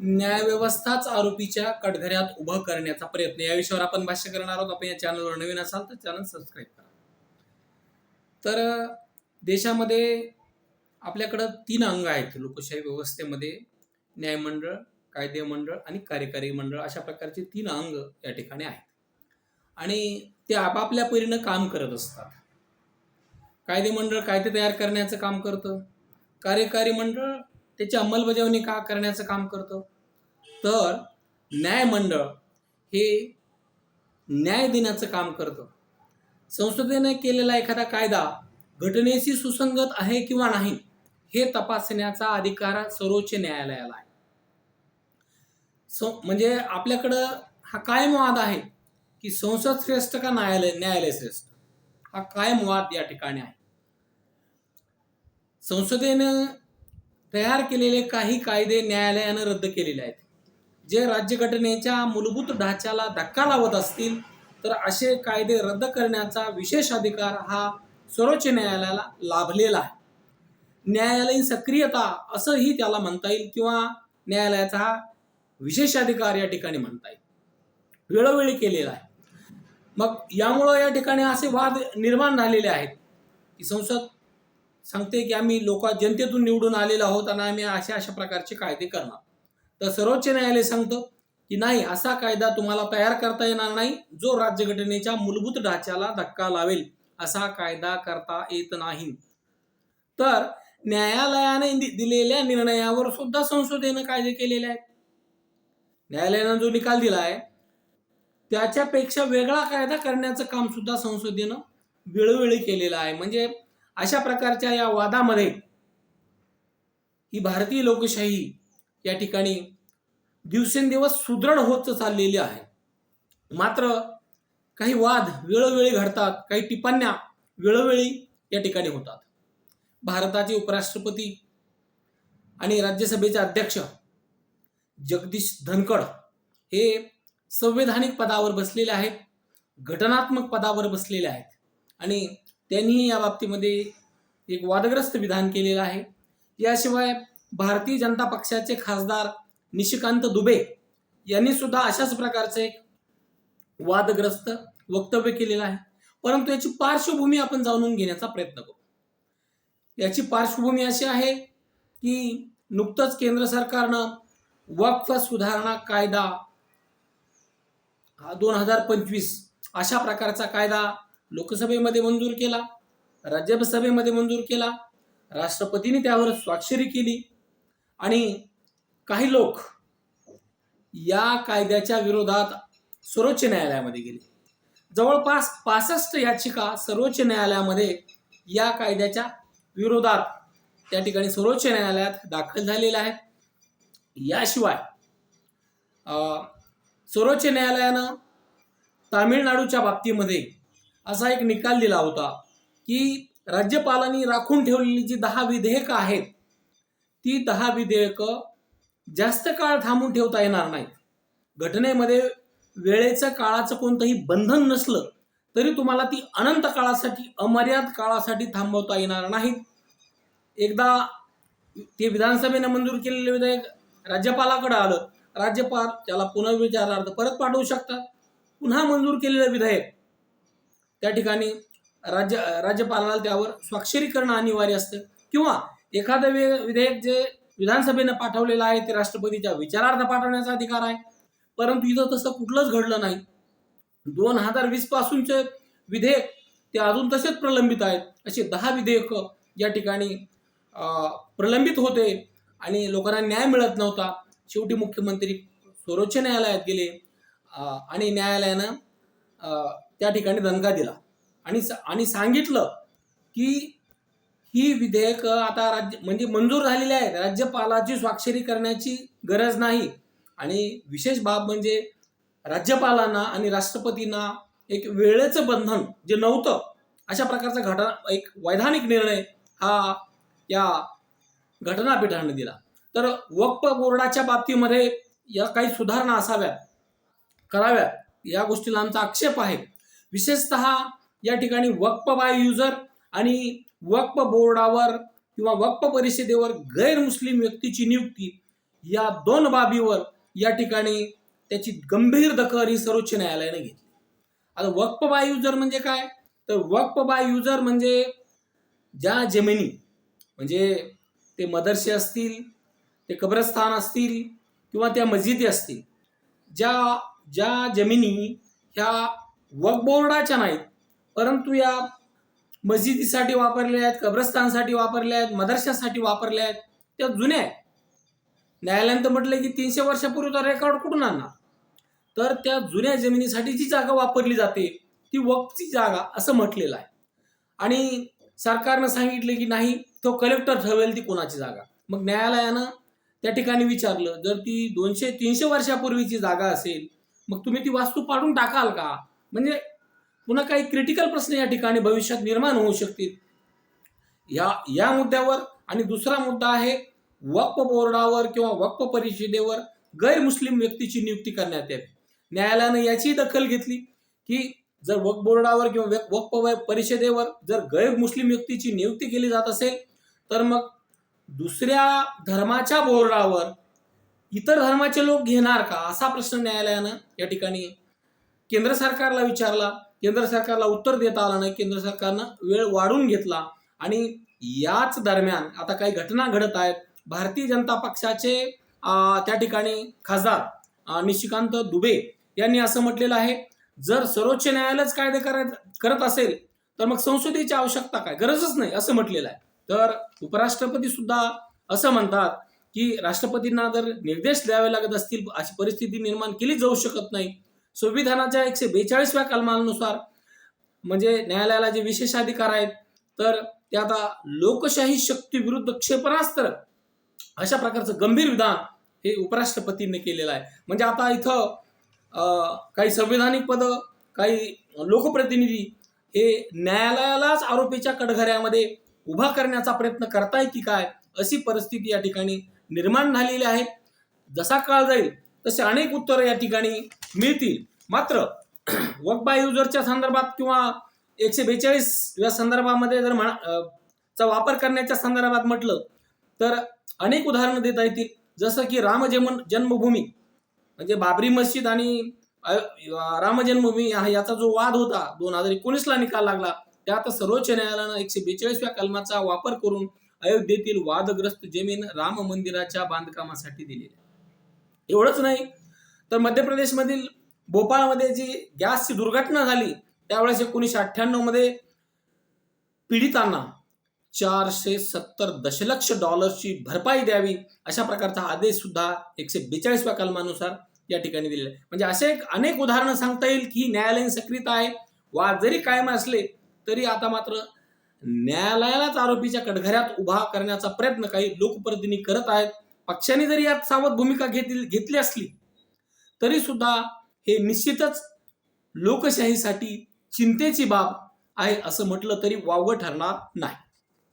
न्यायव्यवस्थाच आरोपीच्या कटघऱ्यात उभं करण्याचा प्रयत्न. या विषयावर आपण भाष्य करणार आहोत. आपण या चॅनलवर नवीन असाल तर चॅनल सबस्क्राईब करा. तर देशामध्ये आपल्याकडं तीन अंग आहेत. लोकशाही व्यवस्थेमध्ये न्यायमंडळ कायदे मंडळ आणि कार्यकारी मंडळ अशा प्रकारचे तीन अंग या ठिकाणी आहेत. आणि ते आपापल्या परीनं काम करत असतात. कायदे मंडळ कायदे तयार करण्याचं काम करतं. कार्यकारी मंडळ त्याची अंमलबजावणी का करण्याचं काम करतं? तर न्याय मंडळ हे न्याय देण्याचं काम करतं. संसदेने केलेला एखादा कायदा घटनेशी सुसंगत आहे किंवा नाही हे तपासण्याचा अधिकार सर्वोच्च न्यायालयाला आहे. सं म्हणजे आपल्याकडं हा कायम वाद आहे की संसद श्रेष्ठ का न्यायालय न्यायालय श्रेष्ठ? हा कायम वाद या ठिकाणी आहे. संसदेनं तयार केलेले काही कायदे न्यायालयानं रद्द केलेले आहेत. जे राज्यघटनेच्या मूलभूत ढाच्याला धक्का लावत असतील तर असे कायदे रद्द करण्याचा विशेष अधिकार हा सर्वोच्च न्यायालयाला लाभलेला आहे. न्यायालयीन सक्रियता असंही त्याला म्हणता येईल किंवा न्यायालयाचा हा विशेष अधिकार या ठिकाणी म्हणता येईल. वेळोवेळी केलेला आहे. मग यामुळं या ठिकाणी असे वाद निर्माण झालेले आहेत की संसद सांगते की आम्ही लोक जनतेतून निवडून आलेलो आहोत आणि आम्ही अशा अशा प्रकारचे कायदे करणार. तर सर्वोच्च न्यायालय सांगतं की नाही असा कायदा तुम्हाला तयार करता येणार नाही. जो राज्यघटनेच्या मूलभूत ढाच्याला धक्का लावेल असा कायदा करता येत नाही. तर न्यायालयाने दिलेल्या निर्णयावर सुद्धा संसदेनं कायदे केलेले आहेत. न्यायालयानं जो निकाल दिला आहे त्याच्यापेक्षा वेगळा कायदा करण्याचं काम सुद्धा संसदेनं वेळोवेळी केलेलं आहे. म्हणजे अशा प्रकारच्या या वादामध्ये ही भारतीय लोकशाही या ठिकाणी दिवसेंदिवस सुदृढ होत चाललेली आहे. मात्र काही वाद वेळोवेळी घडतात काही टिप्पण्या वेळोवेळी या ठिकाणी होतात. भारताचे उपराष्ट्रपती आणि राज्यसभेचे अध्यक्ष जगदीश धनखड हे संवैधानिक पदावर बसलेले आहेत घटनात्मक पदावर बसलेले आहेत आणि त्यांनीही या बाबतीमध्ये एक वादग्रस्त विधान केलेलं आहे. याशिवाय भारतीय जनता पक्षाचे खासदार निशिकांत दुबे यांनी सुद्धा अशाच प्रकारचे एक वादग्रस्त वक्तव्य केलेलं आहे. परंतु याची पार्श्वभूमी आपण जाणून घेण्याचा प्रयत्न करू. याची पार्श्वभूमी अशी आहे की नुकतंच केंद्र सरकारनं वक्फ सुधारणा कायदा दोन हजार पंचवीस अशा प्रकारचा कायदा लोकसभेमध्ये मंजूर केला राज्यसभेमध्ये मंजूर केला राष्ट्रपतींनी त्यावर स्वाक्षरी केली आणि काही लोक या कायद्याच्या विरोधात सर्वोच्च न्यायालयामध्ये गेले. जवळपास पासष्ट याचिका सर्वोच्च न्यायालयामध्ये या कायद्याच्या विरोधात त्या ठिकाणी सर्वोच्च न्यायालयात दाखल झालेल्या आहेत. याशिवाय सर्वोच्च न्यायालयानं तामिळनाडूच्या बाबतीमध्ये असा एक निकाल दिला होता की राज्यपालांनी राखून ठेवलेली जी दहा विधेयकं आहेत ती दहा विधेयकं जास्त काळ थांबून ठेवता येणार नाहीत. घटनेमध्ये वेळेचं काळाचं कोणतंही बंधन नसलं तरी तुम्हाला ती अनंत काळासाठी अमर्याद काळासाठी थांबवता येणार नाहीत. एकदा ते विधानसभेनं मंजूर केलेले विधेयक राज्यपालाकडे आलं राज्यपाल त्याला पुनर्विचारार्थ परत पाठवू शकतात. पुन्हा मंजूर केलेलं विधेयक त्या ठिकाणी राज्य राज्यपालाला त्यावर स्वाक्षरी करणं अनिवार्य असतं. किंवा एखादं वे विधेयक जे विधानसभेनं पाठवलेलं आहे ते राष्ट्रपतीच्या विचारार्थ पाठवण्याचा अधिकार आहे. परंतु इथं तसं कुठलंच घडलं नाही. दोन हजार वीस पासूनचे विधेयक ते अजून तसेच प्रलंबित आहेत. असे दहा विधेयक या ठिकाणी प्रलंबित होते आणि लोकांना न्याय मिळत नव्हता. शेवटी मुख्यमंत्री सर्वोच्च न्यायालयात गेले. आणि न्यायालयानं त्या ठिकाणी दणका दिला. आणि स- आणि सांगितलं की ही विधेयक आता राज्य म्हणजे मंजूर झालेली आहेत. राज्यपालाची स्वाक्षरी करण्याची गरज नाही. आणि विशेष बाब म्हणजे राज्यपालांना आणि राष्ट्रपतींना एक वेळेचं बंधन जे नव्हतं अशा प्रकारचा घटना एक वैधानिक निर्णय हा या घटनापीठाने दिला. तर वक्फ बोर्डाच्या बाबतीमध्ये या काही सुधारणा असाव्यात कराव्यात या गोष्टीला आमचा आक्षेप आहे. विशेषतः या ठिकाणी वक्फ बाय युजर आणि वक्फ बोर्डावर किंवा वक्फ परिषदेवर गैरमुस्लिम व्यक्तीची नियुक्ती या दोन बाबीवर या ठिकाणी त्याची गंभीर दखल ही सर्वोच्च न्यायालयाने घेतली. आता वक्फ बाय युजर म्हणजे काय? तर वक्फ बाय युजर म्हणजे ज्या जमिनी म्हणजे ते मदरसे असतील ते कब्रस्थान असतील किंवा त्या मस्जिदी असतील ज्या ज्या जमिनी ह्या वक्फ बोर्डाच्या नाहीत परंतु या मस्जिदीसाठी वापरल्या आहेत कब्रस्तानसाठी वापरल्या आहेत मदरशासाठी वापरल्या आहेत त्या जुन्या आहेत. न्यायालयानं तर म्हटलं की तीनशे वर्षापूर्वीचा रेकॉर्ड कुठून आणणार? तर त्या जुन्या जमिनीसाठी जी जागा वापरली जाते ती वक्फची जागा असं म्हटलेलं आहे. आणि सरकारनं सांगितलं की नाही तो कलेक्टर ठरवेल ती कोणाची जागा. मग न्यायालयानं त्या ठिकाणी विचारलं जर ती दोनशे तीनशे वर्षापूर्वीची जागा असेल मग तुम्ही ती वास्तू पाडून टाकाल का? म्हणजे पुन्हा काही क्रिटिकल प्रश्न या ठिकाणी भविष्यात निर्माण होऊ शकतील. या या मुद्द्यावर आणि दुसरा मुद्दा आहे वक्फ बोर्डावर किंवा वक्फ परिषदेवर गैरमुस्लिम व्यक्तीची नियुक्ती करण्यात यावी. न्यायालयानं याची दखल घेतली की जर वक्फ बोर्डावर किंवा वक्फ व- परिषदेवर जर गैरमुस्लिम व्यक्तीची नियुक्ती केली जात असेल तर मग दुसऱ्या धर्माच्या बोर्डावर इतर धर्माचे लोक घेणार का? असा प्रश्न न्यायालयानं या ठिकाणी केंद्र सरकारला विचारला केंद्र सरकारला उत्तर देता आलं नाही केंद्र सरकारनं वेळ वाढून घेतला आणि याच दरम्यान आता काही घटना घडत आहेत. भारतीय जनता पक्षाचे त्या ठिकाणी खासदार निशिकांत दुबे यांनी असं म्हटलेलं आहे जर सर्वोच्च न्यायालयच कायदे करायचं करत असेल तर मग संसदेची आवश्यकता काय? गरजच नाही असं म्हटलेलं आहे. तर उपराष्ट्रपती सुद्धा असं म्हणतात की राष्ट्रपतींना जर निर्देश द्यावे लागत असतील अशी परिस्थिती निर्माण केली जाऊ शकत नाही संविधानाच्या एकशे बेचाळीसव्या कलमानुसार म्हणजे न्यायालयाला जे विशेषाधिकार आहेत तर ते आता लोकशाही शक्ती विरुद्ध क्षेपणास्त्र अशा प्रकारचं गंभीर विधान हे उपराष्ट्रपतींनी केलेलं आहे. म्हणजे आता इथं काही संविधानिक पदं काही लोकप्रतिनिधी हे न्यायालयालाच आरोपीच्या कडघऱ्यामध्ये उभा करण्याचा प्रयत्न करताय की काय अशी परिस्थिती या ठिकाणी निर्माण झालेली आहे. जसा काळ जाईल तसे अनेक उत्तरं या ठिकाणी मिळतील. मात्र वक्बा युजरच्या संदर्भात किंवा एकशे बेचाळीस या संदर्भामध्ये जर म्हणा अं, चा वापर करण्याच्या संदर्भात म्हटलं तर अनेक उदाहरणं देता येतील. जसं की राम जन्म जन्मभूमी म्हणजे बाबरी मस्जिद आणि राम जन्मभूमी याचा जो वाद होता दोन हजार एकोणीसला निकाल लागला त्यात सर्वोच्च न्यायालयानं एकशे बेचाळीसव्या कलमाचा वापर करून अयोध्येतील वादग्रस्त जमीन राम मंदिराच्या बांधकामासाठी दिलेली एवढंच नाही तर मध्य प्रदेशमधील भोपाळमध्ये जी गॅसची दुर्घटना झाली त्यावेळेस एकोणीसशे अठ्ठ्याण्णवमध्ये पीडितांना चारशे सत्तर दशलक्ष डॉलर्सची भरपाई द्यावी अशा प्रकारचा आदेश सुद्धा एकशे बेचाळीसव्या कलमानुसार या ठिकाणी दिलेला आहे. म्हणजे असे एक अनेक उदाहरणं सांगता येईल की न्यायालयीन सक्रियता आहे. वाद जरी कायम असले तरी आता मात्र न्यायालयालाच आरोपीच्या कटघऱ्यात उभा करण्याचा प्रयत्न काही लोकप्रतिनिधी करत आहेत. पक्षाने जरी यात सावध भूमिका घेतली घेतली असली तरी सुद्धा हे निश्चितच लोकशाहीसाठी चिंतेची बाब आहे असं म्हटलं तरी वावगं ठरणार नाही.